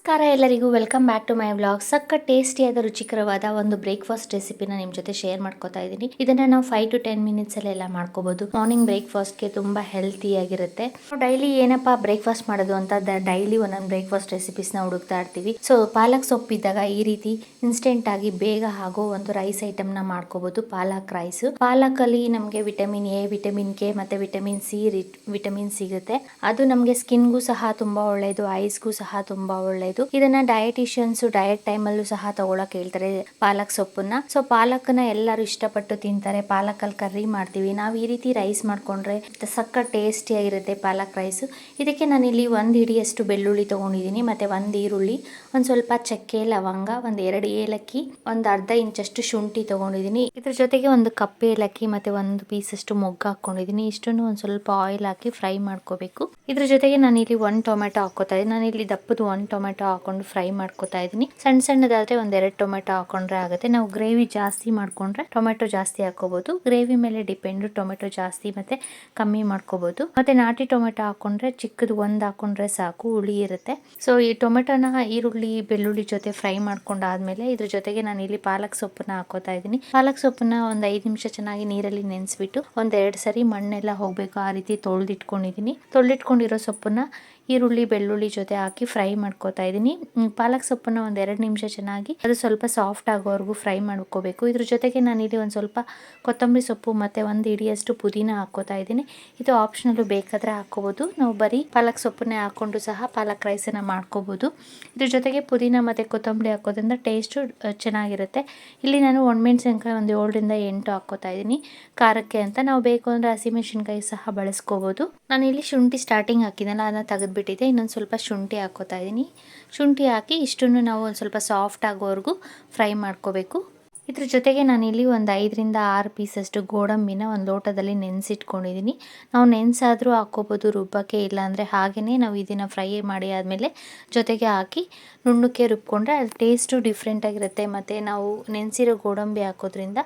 ನಮಸ್ಕಾರ ಎಲ್ಲರಿಗೂ. Welcome back to my vlog ಸಕ್ಕ ಟೇಸ್ಟಿಯಾದ ರುಚಿಕರವಾದ ಒಂದು ಬ್ರೇಕ್ಫಾಸ್ಟ್ ರೆಸಿಪಿನ ನಿಮ್ಮ ಜೊತೆ ಶೇರ್ ಮಾಡ್ಕೋತಾ ಇದ್ದೀನಿ. ಇದನ್ನ ನಾವು ಫೈವ್ ಟು ಟೆನ್ ಮಿನಿಟ್ಸ್ ಅಲ್ಲಿ ಎಲ್ಲ ಮಾಡ್ಕೋಬಹುದು ಮಾರ್ನಿಂಗ್ ಬ್ರೇಕ್ಫಾಸ್ಟ್ಗೆ ತುಂಬಾ ಹೆಲ್ತಿ ಆಗಿರುತ್ತೆ. ಡೈಲಿ ಏನಪ್ಪಾ ಬ್ರೇಕ್ಫಾಸ್ಟ್ ಮಾಡೋದು ಅಂತ ಡೈಲಿ ಒಂದೊಂದು ಬ್ರೇಕ್ಫಾಸ್ಟ್ ರೆಸಿಪೀಸ್ನ ಹುಡುಕ್ತಾ ಇರ್ತೀವಿ. ಸೊ ಪಾಲಕ್ ಸೊಪ್ಪು ಇದ್ದಾಗ ಈ ರೀತಿ ಇನ್ಸ್ಟೆಂಟ್ ಆಗಿ ಬೇಗ ಆಗೋ ಒಂದು ರೈಸ್ ಐಟಮ್ನ ಮಾಡ್ಕೋಬಹುದು ಪಾಲಕ್ ರೈಸ್ ಪಾಲಕ್ ಅಲ್ಲಿ ನಮಗೆ ವಿಟಮಿನ್ ಎ ವಿಟಮಿನ್ ಕೆ ಮತ್ತೆ ವಿಟಮಿನ್ ಸಿ ವಿಟಮಿನ್ ಸಿಗುತ್ತೆ. ಅದು ನಮಗೆ ಸ್ಕಿನ್ಗೂ ಸಹ ತುಂಬಾ ಒಳ್ಳೆಯದು ಐಸ್ಗೂ ಸಹ ತುಂಬಾ ಒಳ್ಳೆಯದು ಇದನ್ನ ಡಯಟಿಷಿಯನ್ಸ್ ಡಯಟ್ ಟೈಮ್ ಅಲ್ಲೂ ಸಹ ತಗೊಳಕ್ ಹೇಳ್ತಾರೆ ಪಾಲಕ್ ಸೊಪ್ಪನ್ನ. ಸೊ ಪಾಲಕ್ನ ಎಲ್ಲರೂ ಇಷ್ಟಪಟ್ಟು ತಿಂತಾರೆ. ಪಾಲಕಲ್ಲಿ ಕರ್ರಿ ಮಾಡ್ತೀವಿ. ನಾವು ಈ ರೀತಿ ರೈಸ್ ಮಾಡ್ಕೊಂಡ್ರೆ ಸಕ್ಕ ಟೇಸ್ಟಿ ಆಗಿರುತ್ತೆ ಪಾಲಕ್ ರೈಸ್ ಇದಕ್ಕೆ ನಾನು ಇಲ್ಲಿ ಒಂದು ಹಿಡಿಯಷ್ಟು ಬೆಳ್ಳುಳ್ಳಿ ತಗೊಂಡಿದ್ದೀನಿ ಮತ್ತೆ ಒಂದು ಈರುಳ್ಳಿ, ಒಂದು ಸ್ವಲ್ಪ ಚಕ್ಕೆ, ಲವಂಗ, ಒಂದು ಎರಡು ಏಲಕ್ಕಿ, ಒಂದು ಅರ್ಧ ಇಂಚಷ್ಟು ಶುಂಠಿ ತಗೊಂಡಿದ್ದೀನಿ ಇದ್ರ ಜೊತೆಗೆ ಒಂದು ಕಪ್ಪು ಏಲಕ್ಕಿ, ಮತ್ತೆ ಒಂದು ಪೀಸ್ ಅಷ್ಟು ಮೊಗ್ಗು ಹಾಕೊಂಡಿದ್ದೀನಿ ಇಷ್ಟನ್ನು ಒಂದು ಸ್ವಲ್ಪ ಆಯಿಲ್ ಹಾಕಿ ಫ್ರೈ ಮಾಡ್ಕೋಬೇಕು. ಇದ್ರ ಜೊತೆಗೆ ನಾನು ಇಲ್ಲಿ ಒಂದು ಟೊಮೆಟೊ ಹಾಕೋತಾ ಇದ್ದೀನಿ. ನಾನು ಇಲ್ಲಿ ದಪ್ಪದ ಒಂದು ಟೊಮೆಟೊ ಹಾಕೊಂಡು ಫ್ರೈ ಮಾಡ್ಕೊತಾ ಇದ್ದೀನಿ. ಸಣ್ಣ ಸಣ್ಣದಾದ್ರೆ ಒಂದ್ ಎರಡು ಟೊಮೆಟೊ ಹಾಕೊಂಡ್ರೆ ಆಗುತ್ತೆ. ನಾವು ಗ್ರೇವಿ ಜಾಸ್ತಿ ಮಾಡ್ಕೊಂಡ್ರೆ ಟೊಮೆಟೊ ಜಾಸ್ತಿ ಹಾಕೋಬಹುದು ಗ್ರೇವಿ ಮೇಲೆ ಡಿಪೆಂಡ್ ಟೊಮೆಟೊ ಜಾಸ್ತಿ ಮತ್ತೆ ಕಮ್ಮಿ ಮಾಡ್ಕೋಬಹುದು ಮತ್ತೆ ನಾಟಿ ಟೊಮೆಟೊ ಹಾಕೊಂಡ್ರೆ ಚಿಕ್ಕದು ಒಂದ್ ಹಾಕೊಂಡ್ರೆ ಸಾಕು, ಹುಳಿ ಇರುತ್ತೆ. ಸೊ ಈ ಟೊಮೆಟೊನ ಈರುಳ್ಳಿ, ಬೆಳ್ಳುಳ್ಳಿ ಜೊತೆ ಫ್ರೈ ಮಾಡ್ಕೊಂಡಾದ್ಮೇಲೆ ಇದ್ರ ಜೊತೆಗೆ ನಾನು ಇಲ್ಲಿ ಪಾಲಕ್ ಸೊಪ್ಪನ್ನ ಹಾಕೋತಾ ಇದ್ದೀನಿ. ಪಾಲಕ್ ಸೊಪ್ಪನ್ನ ಒಂದ್ ಐದು ನಿಮಿಷ ಚೆನ್ನಾಗಿ ನೀರಲ್ಲಿ ನೆನೆಸ್ಬಿಟ್ಟು ಒಂದೆರಡು ಸರಿ ಮಣ್ಣೆಲ್ಲ ಹೋಗ್ಬೇಕು ಆ ರೀತಿ ತೊಳೆದಿಟ್ಕೊಂಡಿದ್ದೀನಿ. ತೊಳೆದಿಟ್ಕೊಂಡಿರೋ ಸೊಪ್ಪನ್ನ ಈರುಳ್ಳಿ, ಬೆಳ್ಳುಳ್ಳಿ ಜೊತೆ ಹಾಕಿ ಫ್ರೈ ಮಾಡ್ಕೋತಾ ಇದ್ದೀನಿ. ಪಾಲಕ್ ಸೊಪ್ಪನ್ನ ಒಂದು ಎರಡು ನಿಮಿಷ ಚೆನ್ನಾಗಿ ಅದು ಸ್ವಲ್ಪ ಸಾಫ್ಟ್ ಆಗೋವರೆಗೂ ಫ್ರೈ ಮಾಡ್ಕೋಬೇಕು. ಇದ್ರ ಜೊತೆಗೆ ನಾನು ಇಲ್ಲಿ ಒಂದು ಸ್ವಲ್ಪ ಕೊತ್ತಂಬರಿ ಸೊಪ್ಪು ಮತ್ತೆ ಒಂದು ಇಡಿಯಷ್ಟು ಪುದೀನ ಹಾಕೋತಾ ಇದ್ದೀನಿ. ಇದು ಆಪ್ಷನಲ್ ಬೇಕಾದ್ರೆ ಹಾಕೋಬಹುದು ನಾವು ಬರೀ ಪಾಲಕ್ ಸೊಪ್ಪನ್ನೇ ಹಾಕೊಂಡು ಸಹ ಪಾಲಕ್ ರೈಸನ್ನ ಮಾಡ್ಕೋಬೋದು. ಇದ್ರ ಜೊತೆಗೆ ಪುದೀನ ಮತ್ತೆ ಕೊತ್ತಂಬರಿ ಹಾಕೋದ್ರಿಂದ ಟೇಸ್ಟು ಚೆನ್ನಾಗಿರುತ್ತೆ. ಇಲ್ಲಿ ನಾನು ಒಣಮೆಣಸಿನ್ಕಾಯಿ ಒಂದು ಏಳರಿಂದ ಎಂಟು ಹಾಕೋತಾ ಇದ್ದೀನಿ. ಖಾರಕ್ಕೆ ಅಂತ ನಾವು ಬೇಕು ಅಂದರೆ ಹಸಿಮೆಣಸಿನ್ಕಾಯಿ ಸಹ ಬಳಸ್ಕೋಬೋದು. ನಾನು ಇಲ್ಲಿ ಶುಂಠಿ ಸ್ಟಾರ್ಟಿಂಗ್ ಹಾಕಿದ್ದೆನಲ್ಲ ಅದನ್ನ ತೆಗೆದ್ಬಿಟ್ಟಿದೆ ಇನ್ನೊಂದು ಸ್ವಲ್ಪ ಶುಂಠಿ ಹಾಕೋತಾ ಇದ್ದೀನಿ. ಶುಂಠಿ ಹಾಕಿ ಇಷ್ಟನ್ನು ನಾವು ಒಂದು ಸ್ವಲ್ಪ ಸಾಫ್ಟ್ ಆಗೋವರೆಗೂ ಫ್ರೈ ಮಾಡ್ಕೋಬೇಕು. ಇದ್ರ ಜೊತೆಗೆ ನಾನು ಇಲ್ಲಿ ಒಂದು ಐದರಿಂದ ಆರು ಪೀಸಷ್ಟು ಗೋಡಂಬಿನ ಒಂದು ಲೋಟದಲ್ಲಿ ನೆನೆಸಿಟ್ಕೊಂಡಿದ್ದೀನಿ ನಾವು ನೆನೆಸಾದರೂ ಹಾಕೋಬೋದು ರುಬ್ಬಕ್ಕೆ, ಇಲ್ಲಾಂದರೆ ಹಾಗೆಯೇ ನಾವು ಇದನ್ನು ಫ್ರೈ ಮಾಡಿ ಆದಮೇಲೆ ಜೊತೆಗೆ ಹಾಕಿ ನುಣ್ಣಕ್ಕೆ ರುಬ್ಕೊಂಡ್ರೆ ಅದು ಟೇಸ್ಟು ಡಿಫ್ರೆಂಟಾಗಿರುತ್ತೆ ಮತ್ತು ನಾವು ನೆನೆಸಿರೋ ಗೋಡಂಬಿ ಹಾಕೋದ್ರಿಂದ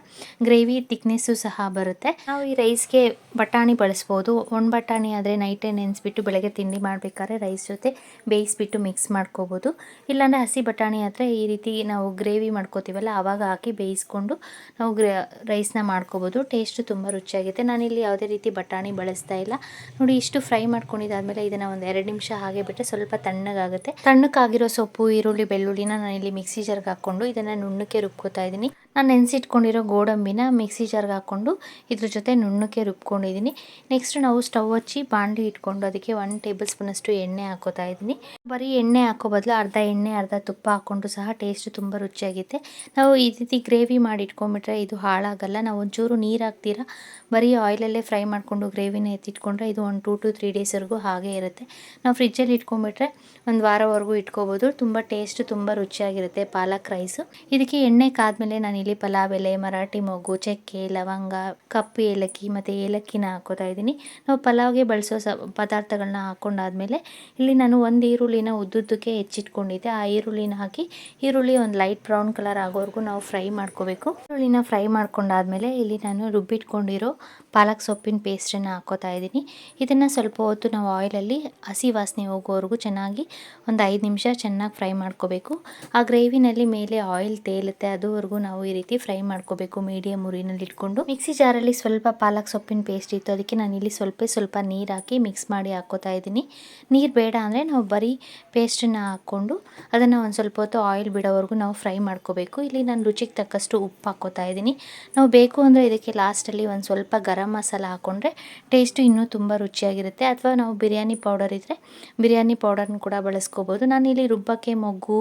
ಗ್ರೇವಿ ತಿಕ್ನೆಸ್ಸು ಸಹ ಬರುತ್ತೆ. ನಾವು ಈ ರೈಸ್ಗೆ ಬಟಾಣಿ ಬಳಸ್ಬೋದು. ಒಣ ಬಟಾಣಿ ಆದರೆ ನೈಟೇ ನೆನೆಸ್ಬಿಟ್ಟು ಬೆಳಗ್ಗೆ ತಿಂಡಿ ಮಾಡಬೇಕಾದ್ರೆ ರೈಸ್ ಜೊತೆ ಬೇಯಿಸ್ಬಿಟ್ಟು ಮಿಕ್ಸ್ ಮಾಡ್ಕೋಬೋದು. ಇಲ್ಲಾಂದರೆ ಹಸಿ ಬಟಾಣಿ ಆದರೆ ಈ ರೀತಿ ನಾವು ಗ್ರೇವಿ ಮಾಡ್ಕೋತೀವಲ್ಲ ಆವಾಗ ಹಾಕಿ ಬೇಯಿಸ್ಕೊಂಡು ನಾವು ಗ್ರ, ರೈಸ್ನ ಮಾಡ್ಕೋಬೋದು. ಟೇಸ್ಟು ತುಂಬ ರುಚಿಯಾಗುತ್ತೆ ನಾನಿಲ್ಲಿ ಯಾವುದೇ ರೀತಿ ಬಟಾಣಿ ಬಳಸ್ತಾ ಇಲ್ಲ. ನೋಡಿ, ಇಷ್ಟು ಫ್ರೈ ಮಾಡ್ಕೊಂಡಿದ್ದಾದ್ಮೇಲೆ ಇದನ್ನು ಒಂದು ಎರಡು ನಿಮಿಷ ಹಾಗೆ ಬಿಟ್ಟರೆ ಸ್ವಲ್ಪ ತಣ್ಣಗಾಗುತ್ತೆ. ತಣ್ಣಕ್ಕಾಗಿರೋ ಸೊಪ್ಪು, ಈರುಳ್ಳಿ, ಬೆಳ್ಳುಳ್ಳಿನ ನಾನಿಲ್ಲಿ ಮಿಕ್ಸಿ ಜಾರ್ಗೆ ಹಾಕ್ಕೊಂಡು ಇದನ್ನು ನುಣ್ಣಕ್ಕೆ ರುಬ್ಕೋತಾ ಇದ್ದೀನಿ. ನಾನು ನೆನೆಸಿಟ್ಕೊಂಡಿರೋ ಗೋಡಂಬಿನ ಮಿಕ್ಸಿ ಜಾರ್ಗೆ ಹಾಕ್ಕೊಂಡು ಇದ್ರ ಜೊತೆ ನುಣ್ಣಕ್ಕೆ ರುಬ್ಕೊಂಡಿದ್ದೀನಿ. ನೆಕ್ಸ್ಟ್ ನಾವು ಸ್ಟವ್ ಹಚ್ಚಿ ಬಾಣಲಿ ಇಟ್ಕೊಂಡು ಅದಕ್ಕೆ ಒನ್ ಟೇಬಲ್ ಸ್ಪೂನಷ್ಟು ಎಣ್ಣೆ ಹಾಕೋತಾ ಇದ್ದೀನಿ. ಬರೀ ಎಣ್ಣೆ ಹಾಕೋ ಬದಲು ಅರ್ಧ ಎಣ್ಣೆ, ಅರ್ಧ ತುಪ್ಪ ಹಾಕ್ಕೊಂಡು ಸಹ ಟೇಸ್ಟ್ ತುಂಬ ರುಚಿಯಾಗುತ್ತೆ ನಾವು ಈ ರೀತಿ ಗ್ರೇವಿ ಮಾಡಿ ಇಟ್ಕೊಂಡ್ಬಿಟ್ರೆ ಇದು ಹಾಳಾಗಲ್ಲ. ನಾವು ಒಂಚೂರು ನೀರು ಹಾಕ್ತೀರಾ? ಬರೀ ಆಯಿಲಲ್ಲೇ ಫ್ರೈ ಮಾಡಿಕೊಂಡು ಗ್ರೇವಿನ ಎತ್ತಿಟ್ಕೊಂಡ್ರೆ ಇದು ಒಂದು ಟೂ ಟು ತ್ರೀ ಡೇಸ್ವರೆಗೂ ಹಾಗೆ ಇರುತ್ತೆ. ನಾವು ಫ್ರಿಜ್ಜಲ್ಲಿ ಇಟ್ಕೊಂಡ್ಬಿಟ್ರೆ ಒಂದು ವಾರವರೆಗೂ ಇಟ್ಕೋಬೋದು. ತುಂಬ ಟೇಸ್ಟ್ ತುಂಬ ರುಚಿಯಾಗಿರುತ್ತೆ ಪಾಲಕ್ ರೈಸು ಇದಕ್ಕೆ ಎಣ್ಣೆ ಕಾದ್ಮೇಲೆ ನಾನು ಇಲ್ಲಿ ಪಲಾವ್, ಎಲೆ, ಮರಾಠಿ, ಮೊಗ್ಗು, ಚಕ್ಕೆ, ಲವಂಗ, ಕಪ್ಪು ಏಲಕ್ಕಿ ಮತ್ತು ಏಲಕ್ಕಿನ ಹಾಕೋತಾ ಇದ್ದೀನಿ. ನಾವು ಪಲಾವ್ಗೆ ಬಳಸೋ ಸ ಪದಾರ್ಥಗಳನ್ನ ಹಾಕೊಂಡಾದ್ಮೇಲೆ ಇಲ್ಲಿ ನಾನು ಒಂದು ಈರುಳ್ಳಿನ ಉದ್ದುದ್ದಕ್ಕೆ ಹೆಚ್ಚಿಟ್ಕೊಂಡಿದ್ದೆ. ಆ ಈರುಳ್ಳಿನ ಹಾಕಿ ಈರುಳ್ಳಿ ಒಂದು ಲೈಟ್ ಬ್ರೌನ್ ಕಲರ್ ಆಗೋವರೆಗೂ ನಾವು ಫ್ರೈ ಮಾಡ್ಕೋಬೇಕು. ಈರುಳ್ಳಿನ ಫ್ರೈ ಮಾಡ್ಕೊಂಡಾದ್ಮೇಲೆ ಇಲ್ಲಿ ನಾನು ರುಬ್ಬಿಟ್ಕೊಂಡಿರೋ ಪಾಲಕ್ ಸೊಪ್ಪಿನ ಪೇಸ್ಟನ್ನು ಹಾಕೋತಾ ಇದ್ದೀನಿ. ಇದನ್ನು ಸ್ವಲ್ಪ ಹೊತ್ತು ನಾವು ಆಯಿಲಲ್ಲಿ ಹಸಿ ವಾಸನೆ ಹೋಗೋವರೆಗೂ ಚೆನ್ನಾಗಿ ಒಂದು ಐದು ನಿಮಿಷ ಚೆನ್ನಾಗಿ ಫ್ರೈ ಮಾಡ್ಕೋಬೇಕು. ಆ ಗ್ರೇವಿನಲ್ಲಿ ಮೇಲೆ ಆಯಿಲ್ ತೇಲುತ್ತೆ, ಅದುವರೆಗೂ ನಾವು ರೀತಿ ಫ್ರೈ ಮಾಡ್ಕೋಬೇಕು ಮೀಡಿಯಂ ಉರಿನಲ್ಲಿ ಇಟ್ಕೊಂಡು. ಮಿಕ್ಸಿ ಜಾರಲ್ಲಿ ಸ್ವಲ್ಪ ಪಾಲಕ್ ಸೊಪ್ಪಿನ ಪೇಸ್ಟ್ ಇತ್ತು. ಅದಕ್ಕೆ ನಾನು ಇಲ್ಲಿ ಸ್ವಲ್ಪ ಸ್ವಲ್ಪ ನೀರು ಹಾಕಿ ಮಿಕ್ಸ್ ಮಾಡಿ ಹಾಕೋತಾ ಇದ್ದೀನಿ. ನೀರು ಬೇಡ ಅಂದರೆ ನಾವು ಬರೀ ಪೇಸ್ಟನ್ನು ಹಾಕ್ಕೊಂಡು ಅದನ್ನು ಒಂದು ಸ್ವಲ್ಪ ಹೊತ್ತು ಆಯಿಲ್ ಬಿಡೋವರೆಗೂ ನಾವು ಫ್ರೈ ಮಾಡ್ಕೋಬೇಕು. ಇಲ್ಲಿ ನಾನು ರುಚಿಗೆ ತಕ್ಕಷ್ಟು ಉಪ್ಪು ಹಾಕೋತಾ ಇದ್ದೀನಿ. ನಾವು ಬೇಕು ಅಂದರೆ ಇದಕ್ಕೆ ಲಾಸ್ಟಲ್ಲಿ ಒಂದು ಸ್ವಲ್ಪ ಗರಂ ಮಸಾಲ ಹಾಕ್ಕೊಂಡ್ರೆ ಟೇಸ್ಟು ಇನ್ನೂ ತುಂಬ ರುಚಿಯಾಗಿರುತ್ತೆ. ಅಥವಾ ನಾವು ಬಿರಿಯಾನಿ ಪೌಡರ್ ಇದ್ದರೆ ಬಿರಿಯಾನಿ ಪೌಡರ್ನ ಕೂಡ ಬಳಸ್ಕೋಬೋದು. ನಾನು ಇಲ್ಲಿ ರುಬ್ಬಕ್ಕೆ ಮೊಗ್ಗು,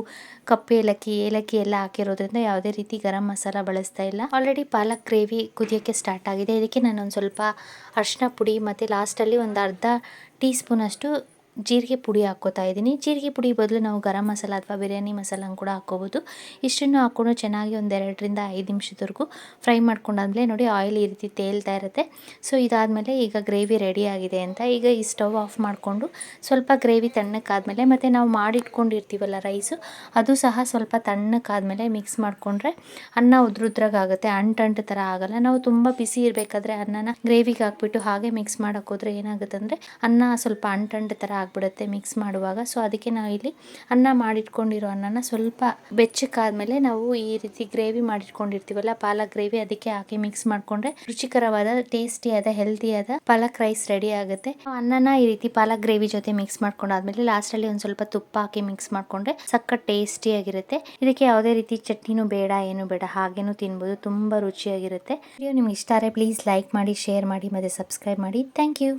ಕಪ್ಪು ಏಲಕ್ಕಿ ಏಲಕ್ಕಿ ಎಲ್ಲ ಹಾಕಿರೋದ್ರಿಂದ ಯಾವುದೇ ರೀತಿ ಗರಂ ಮಸಾಲ ಬಳಸ್ತಾ ಇಲ್ಲ. ಆಲ್ರೆಡಿ ಪಾಲಕ್ ಗ್ರೇವಿ ಕುದಿಯೋಕ್ಕೆ ಸ್ಟಾರ್ಟ್ ಆಗಿದೆ. ಇದಕ್ಕೆ ನಾನು ಒಂದು ಸ್ವಲ್ಪ ಅರಿಶಿನ ಪುಡಿ ಮತ್ತು ಲಾಸ್ಟಲ್ಲಿ ಒಂದು ಅರ್ಧ ಟೀ ಸ್ಪೂನಷ್ಟು ಜೀರಿಗೆ ಪುಡಿ ಹಾಕ್ಕೋತಾ ಇದ್ದೀನಿ. ಜೀರಿಗೆ ಪುಡಿ ಬದಲು ನಾವು ಗರಂ ಮಸಾಲ ಅಥವಾ ಬಿರಿಯಾನಿ ಮಸಾಲನ ಕೂಡ ಹಾಕ್ಕೋಬೋದು. ಇಷ್ಟನ್ನು ಹಾಕ್ಕೊಂಡು ಚೆನ್ನಾಗಿ ಒಂದು ಎರಡರಿಂದ ಐದು ನಿಮಿಷದವರೆಗೂ ಫ್ರೈ ಮಾಡ್ಕೊಂಡಾದ್ಮೇಲೆ ನೋಡಿ ಆಯಿಲ್ ಈ ರೀತಿ ತೇಲ್ತಾ ಇರುತ್ತೆ. ಸೊ, ಇದಾದಮೇಲೆ ಈಗ ಗ್ರೇವಿ ರೆಡಿ ಆಗಿದೆ ಅಂತ ಈಗ ಈ ಸ್ಟವ್ ಆಫ್ ಮಾಡಿಕೊಂಡು ಸ್ವಲ್ಪ ಗ್ರೇವಿ ತಣ್ಣಕ್ಕಾದಮೇಲೆ ಮತ್ತು ನಾವು ಮಾಡಿಟ್ಕೊಂಡಿರ್ತೀವಲ್ಲ ರೈಸು, ಅದು ಸಹ ಸ್ವಲ್ಪ ತಣ್ಣಕ್ಕಾದಮೇಲೆ ಮಿಕ್ಸ್ ಮಾಡಿಕೊಂಡ್ರೆ ಅನ್ನ ಉದ್ರುದ್ರಾಗುತ್ತೆ ಅಂಟಂಟು ಥರ ಆಗಲ್ಲ. ನಾವು ತುಂಬ ಬಿಸಿ ಇರಬೇಕಾದ್ರೆ ಅನ್ನನ ಗ್ರೇವಿಗೆ ಹಾಕ್ಬಿಟ್ಟು ಹಾಗೆ ಮಿಕ್ಸ್ ಮಾಡೋಕ್ಕೋದ್ರೆ ಏನಾಗುತ್ತೆ ಅಂದರೆ ಅನ್ನ ಸ್ವಲ್ಪ ಅಂಟಂಟು ಥರ ಆಗ್ಬಿಡುತ್ತೆ ಮಿಕ್ಸ್ ಮಾಡುವಾಗ. ಸೊ ಅದಕ್ಕೆ ನಾವು ಇಲ್ಲಿ ಅನ್ನ ಮಾಡಿಟ್ಕೊಂಡಿರೋ ಅನ್ನನ ಸ್ವಲ್ಪ ಬೆಚ್ಚಕ್ಕಾದ್ಮೇಲೆ ನಾವು ಈ ರೀತಿ ಗ್ರೇವಿ ಮಾಡಿಟ್ಕೊಂಡಿರ್ತೀವಲ್ಲ ಪಾಲಕ್ ಗ್ರೇವಿ ಅದಕ್ಕೆ ಹಾಕಿ ಮಿಕ್ಸ್ ಮಾಡ್ಕೊಂಡ್ರೆ ರುಚಿಕರವಾದ ಟೇಸ್ಟಿಯಾದ ಹೆಲ್ತಿಯಾದ ಪಾಲಕ್ ರೈಸ್ ರೆಡಿ ಆಗುತ್ತೆ. ಅನ್ನನ ಈ ರೀತಿ ಪಾಲಕ್ ಗ್ರೇವಿ ಜೊತೆ ಮಿಕ್ಸ್ ಮಾಡ್ಕೊಂಡಾದ್ಮೇಲೆ ಲಾಸ್ಟ್ ಅಲ್ಲಿ ಒಂದ್ ಸ್ವಲ್ಪ ತುಪ್ಪ ಹಾಕಿ ಮಿಕ್ಸ್ ಮಾಡ್ಕೊಂಡ್ರೆ ಸಖತ್ ಟೇಸ್ಟಿ ಆಗಿರುತ್ತೆ ಇದಕ್ಕೆ ಯಾವುದೇ ರೀತಿ ಚಟ್ನಿನೂ ಬೇಡ, ಏನು ಬೇಡ, ಹಾಗೇನು ತಿನ್ಬೋದು, ತುಂಬಾ ರುಚಿಯಾಗಿರುತ್ತೆ. ವಿಡಿಯೋ ನಿಮ್ಗೆ ಇಷ್ಟ ಆದರೆ ಪ್ಲೀಸ್ ಲೈಕ್ ಮಾಡಿ ಶೇರ್ ಮಾಡಿ, ಮತ್ತೆ ಸಬ್ಸ್ಕ್ರೈಬ್ ಮಾಡಿ. Thank you